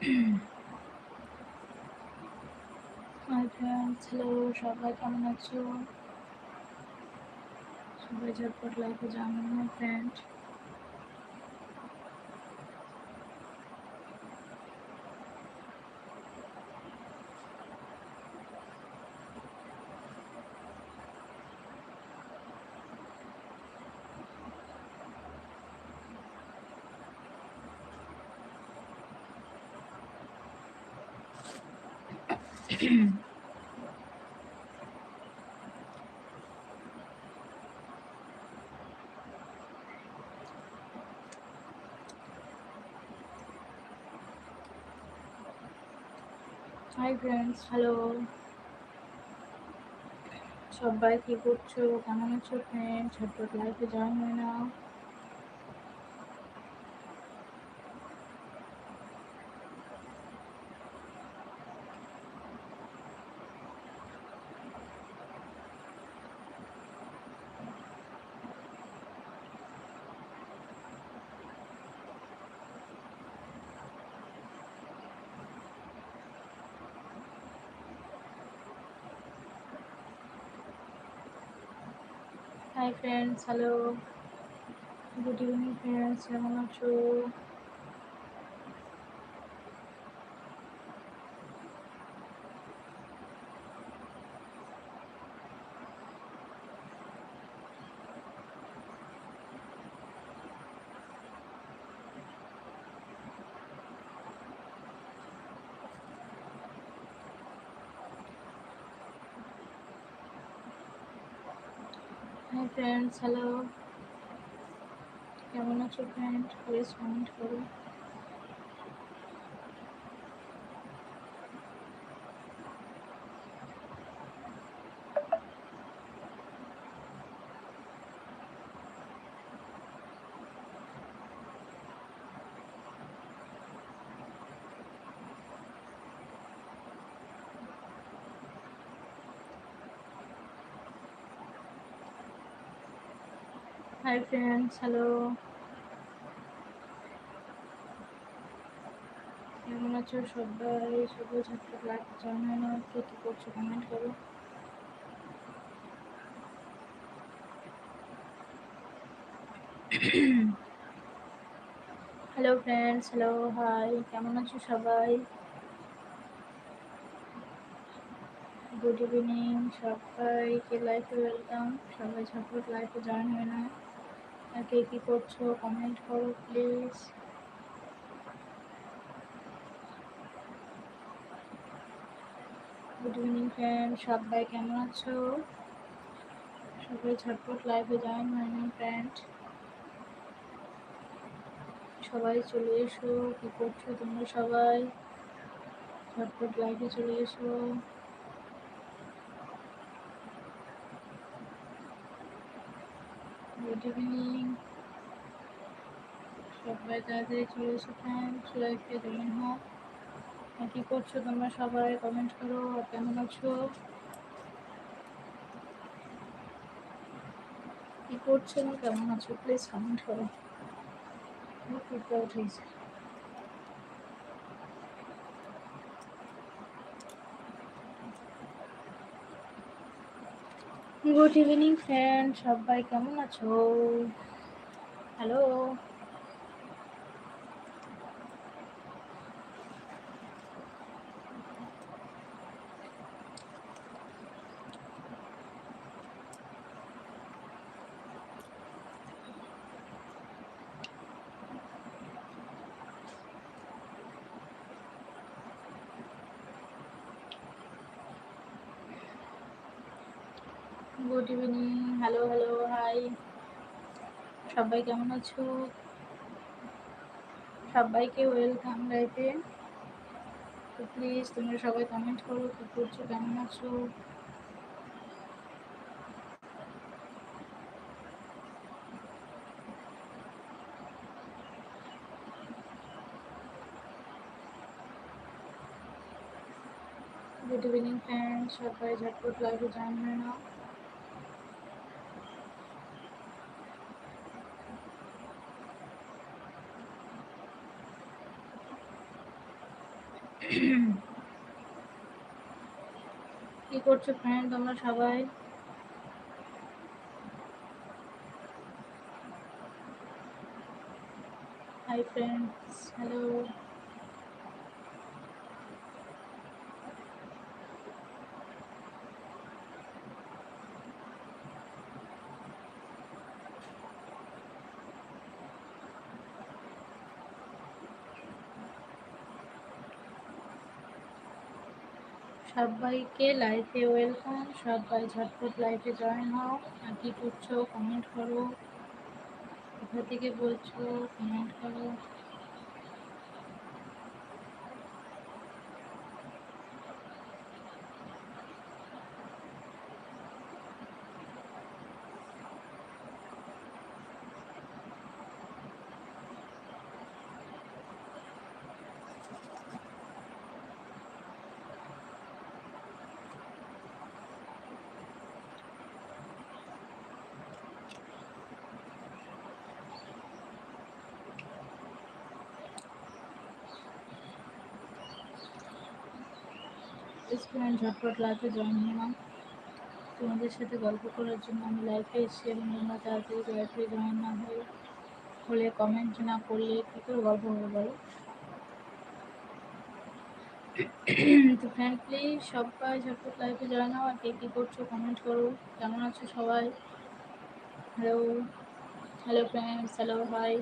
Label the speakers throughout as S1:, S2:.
S1: High friends hello সবাই কেমন আছো? সবাই ঝটপট লাইফে জানান ফ্রেন্ড হাই ফ্রেন্ডস হ্যালো সবাই কি করছ? কেমন আছো ফ্রেন্ড ঝটপট লাইফে জয়েন হয়ে নাও। Hi friends hello good evening friends কেমন আছো? হাই ফ্রেন্ডস হ্যালো কেমন আছো ফ্রেন্ড প্লিজ কমেন্ট করো। হাই ফ্রেন্ডস হ্যালো কেমন আছো সবাই? সবাই ঝটপট লাইক জয়েন হয় না কে, কী করছ কমেন্ট করো। হ্যালো ফ্রেন্ডস হ্যালো হাই কেমন আছো সবাই? গুড ইভিনিং সবাইকে লাইফে ওয়েলকাম সবাই ঝটপট লাইফে জয়েন হয় না কে কী করছ? কমেন্ট করো প্লিজ গুড ইভিনিং ফ্রেন্ড সবাই কেমন আছো? সবাই ঝটপট লাইফে জয়েন হয় না ফ্রেন্ড সবাই চলে এসো, কি করছ তোমরা সবাই? ঝটপট লাইফে চলে এসো। গুড সবাই তাড়াতাড়ি চলে এসেছেন লাইফে জয়েন হও আর কি করছ তোমরা সবাই? কমেন্ট করো কেমন আছো? কি করছ না কেমন আছো? প্লিজ কমেন্ট করো। উঠেছে গুড ইভিনিং ফ্রেন্ড সবাই কেমন আছো? Hello good evening hello hello hi সবাই কেমন আছো? সবাইকে ওয়েলকাম লাইফে তো প্লিজ তোমরা সবাই কমেন্ট করো, কি করছ, কেমন আছো? গুড ইভিনিং ফ্রেন্ড সবাই ঝটপট লাইভে জয়েন হয়ে নাও। করছ ফ্রেন্ড তোমরা সবাই? হাই ফ্রেন্ডস হ্যালো সবাইকে লাইফে ওয়েলকাম সবাই ঝটপট লাইফে জয়েন হও আর কি করছ কমেন্ট করো, কোথা থেকে বলছো কমেন্ট করো। স্টুডেন্ট ঝটপট লাইফে জয়েন হলাম। তোমাদের সাথে গল্প করার জন্য আমি লাইফে এসেছি এবং তোমরা তাড়াতাড়ি লাইফে জয়েন না হয়ে হলে কমেন্ট না করলে কী করে গল্প হবে বলো? তো ফ্রেন্ড প্লিজ সবাই ঝটপট লাইফে জয়েন হও আর কে কী করছ কমেন্ট করো। কেমন আছো সবাই? Hello hello friends hello hi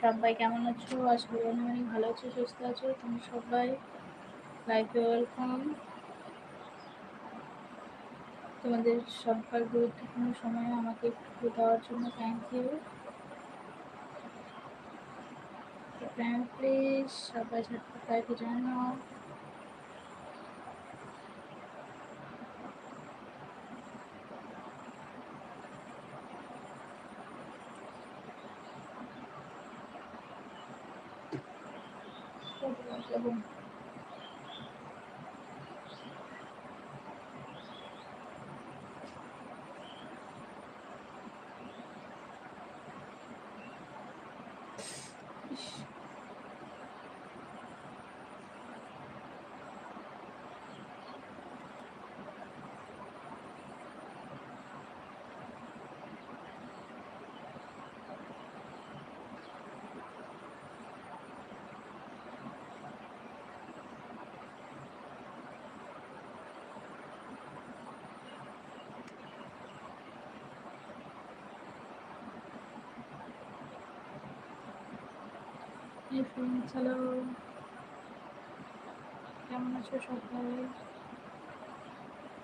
S1: সবাই কেমন আছো? আজ অনেক অনেক ভালো আছো, সুস্থ আছো। তুমি সবাই লাইফে ওয়েলকাম তোমাদের সবার গুরুত্বপূর্ণ সময় আমাকে একটু দেওয়ার জন্য থ্যাংক ইউ ফ্রেন্ড প্লিজ সবাই ঝটপট লাইফে জয়েন হও Boom. হাই ফোন হ্যালো কেমন আছো সবাই?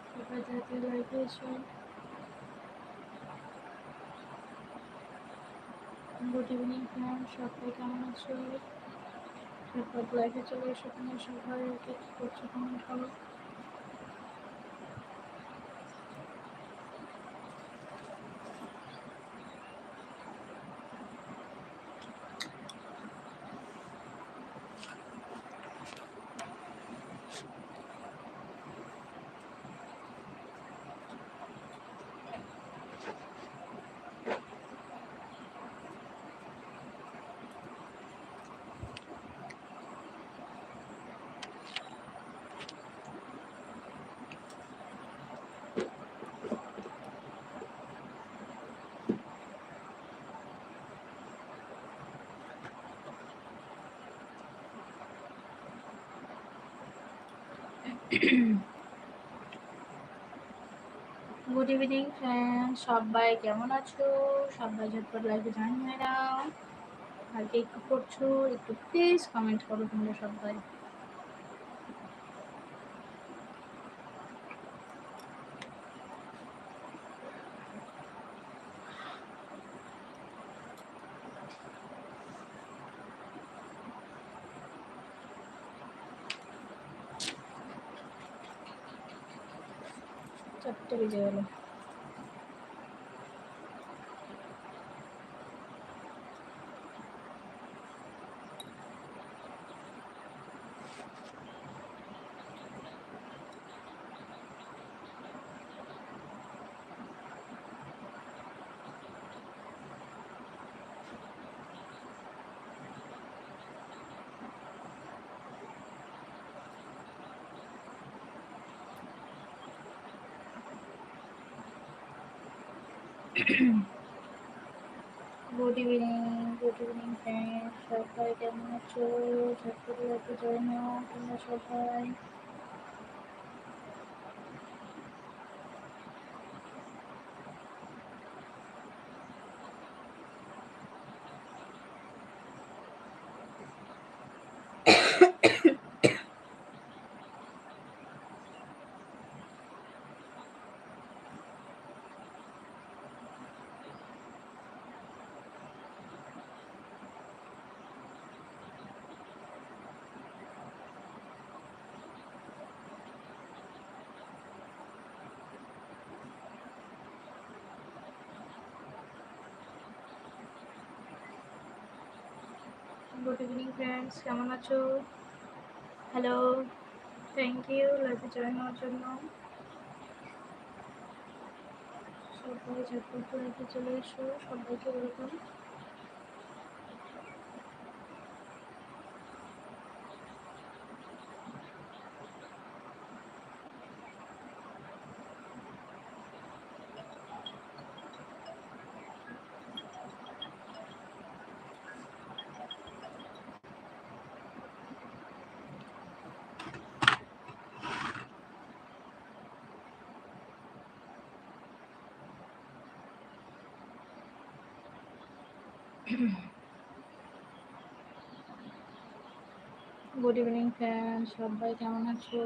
S1: সবাই যাতে লাইফে এসো গুড ইভিনিং ফ্রেন্ড সবাই কেমন আছো? সবাই লাইফে চলে এসো তোমরা সবাই করছ কমেন্ট করো গুড ইভিনিং ফ্রেন্ড সবাই কেমন আছো? সবাই ঝটপট লাইভে হয়ে নাও। আর কে একটু করছ? একটু প্লিজ কমেন্ট করো তোমরা সবাই। চারটে বেজে গেল। Good evening good evening friend সবাই কেমন আছো? লাইফে জয়েন তোমরা সবাই। গুড ইভিনিং ফ্রেন্ডস কেমন আছো? হ্যালো থ্যাংক ইউ লাইফে জয়েন হওয়ার জন্য সবাই লাইফে চলে এসো, সবাইকে ওয়েলকাম গুড ইভিনিং ফ্যান সবাই কেমন আছো?